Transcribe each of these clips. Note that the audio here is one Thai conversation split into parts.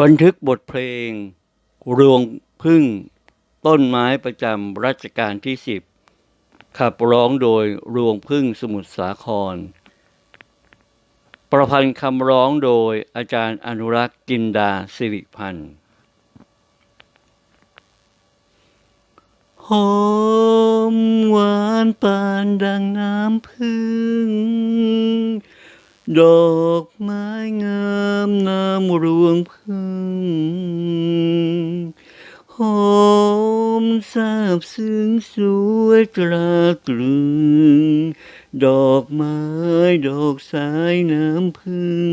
บันทึกบทเพลง รวงพึ่ง ต้นไม้ประจำรัชกาลที่สิบขับร้องโดยรวงพึ่งสมุทรสาคร ประพันธ์คำร้องโดยอาจารย์อนุรักษ์จินดาสิริพันธ์หอมหวานปานดังน้ำพึ่ง ดอกไม้งามน้ำรวงพึ่ง หอมซาบซึ้งสวยตราตรึง ดอกไม้ดอกสายน้ำพึ่ง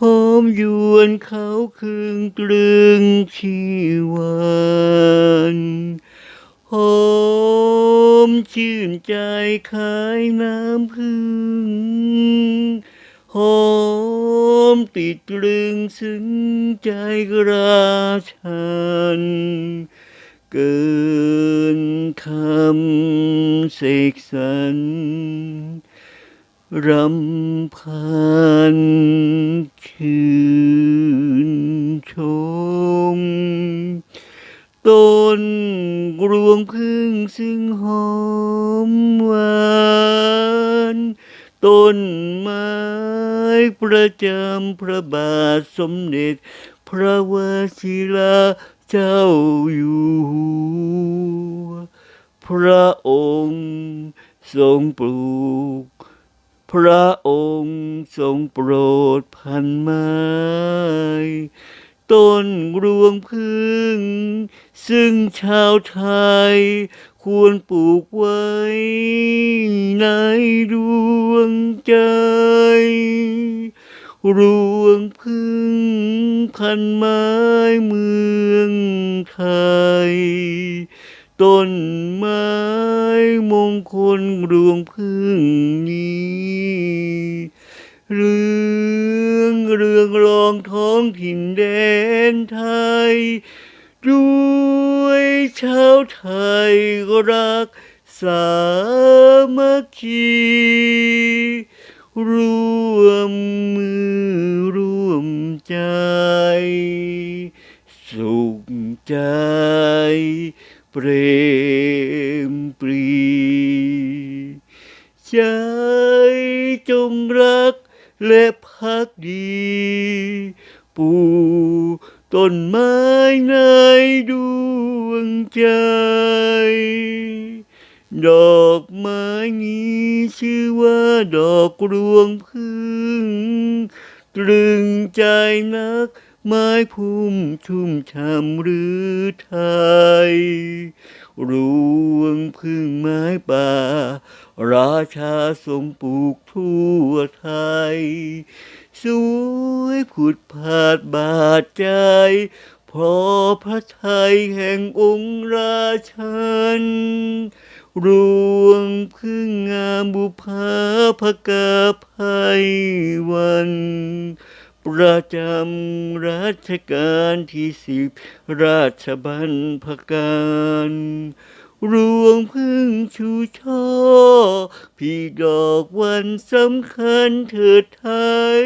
หอมยวนเขาคืนกลึงชีวันหอมชื่นใจคายน้ำพึ่ง หอมติดตรึงซึ้งใจกราชัน เกินคำเสกสรรรำพันชื่นชมต้นรวงพึ่งซึ่งหอมหวานต้น ไม้ประจำพระบาทสมเด็จ พระวชิระเจ้าอยู่หัวพระองค์ทรงปลูก พระองค์ทรงโปรดพันไม้ต้นรวงพึ่ง ซึ่งชาวไทย ควรปลูกไว้ในดวงใจ รวงพึ่งพันไม้เมืองไทย ต้นไม้มงคลรวงพึ่งนี้เรื่องเรื่องรองท้องถิ่นแดนไทย ด้วยชาวไทยรักสามัคคีร่วมมือร่วมใจ สุขใจ เปรมปรีใจจงรักและพักดี ปู ต้นไม้ในดวงใจ ดอกไม้นี้ชื่อว่าดอกรวงพึ่งตรึงใจนัก ไม้พุ่มชุ่มช่ำหรือไทยรวงพึ่งไม้ป่า ราชาทรงปลูกทั่วไทยสวย ผุดผาดบาดใจ เพราะพระไทยแห่งองค์ราชันรวงพึ่งงามบุพาภกาภัยวัน ประจำรัชกาลที่สิบราชบัณฑการ รวงพึ่งชูช่อ พี่ดอกวันสำคัญเถิดไทย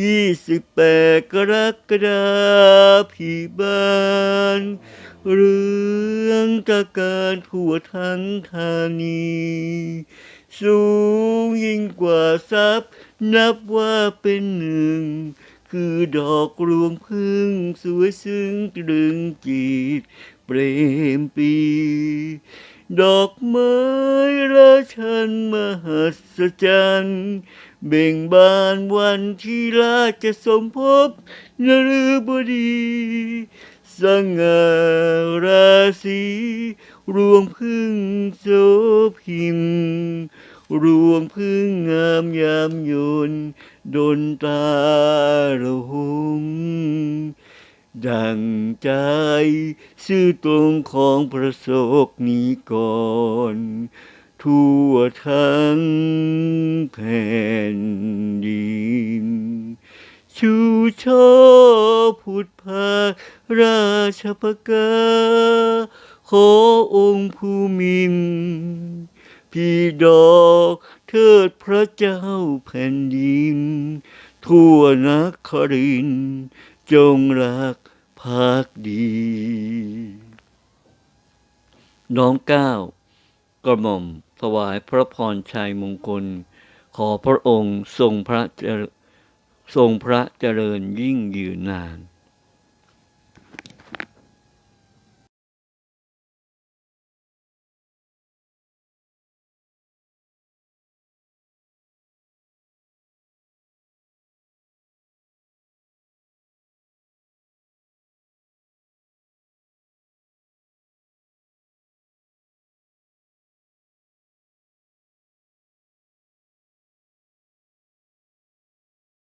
ยี่สิบแปดกรกฎาพี่บ้านเรื่องตะการทั่วทั้งธานีสูงยิ่งกว่าทรัพย์ นับว่าเป็นหนึ่ง คือดอกรวงพึ่งสวยซึ้งตรึงจิต เปรมปี ดอกไม้ราชันมหัศจรรย์เบ่งบานวันที่ราชสมภพนฤบดีสง่าราศีรวงพึ่งโสพิมรวงพึ่งงามยามยนต์ดนตาระหง ดังใจซื่อตรงของพระโศกนี้ก่อน ทั่วทั้งแผ่นดิน ชูช่อพุทธพาราชปกาขอองค์ภูมิน พี่ดอกเทิดพระเจ้าแผ่นดิน ทั่วนครินทร์ จงรักภักดี น้องเก้าวกระหม่อมถวายพระพรชัยมงคล ขอพระองค์ทรงพระทรงพระเจริญยิ่งยืนนาน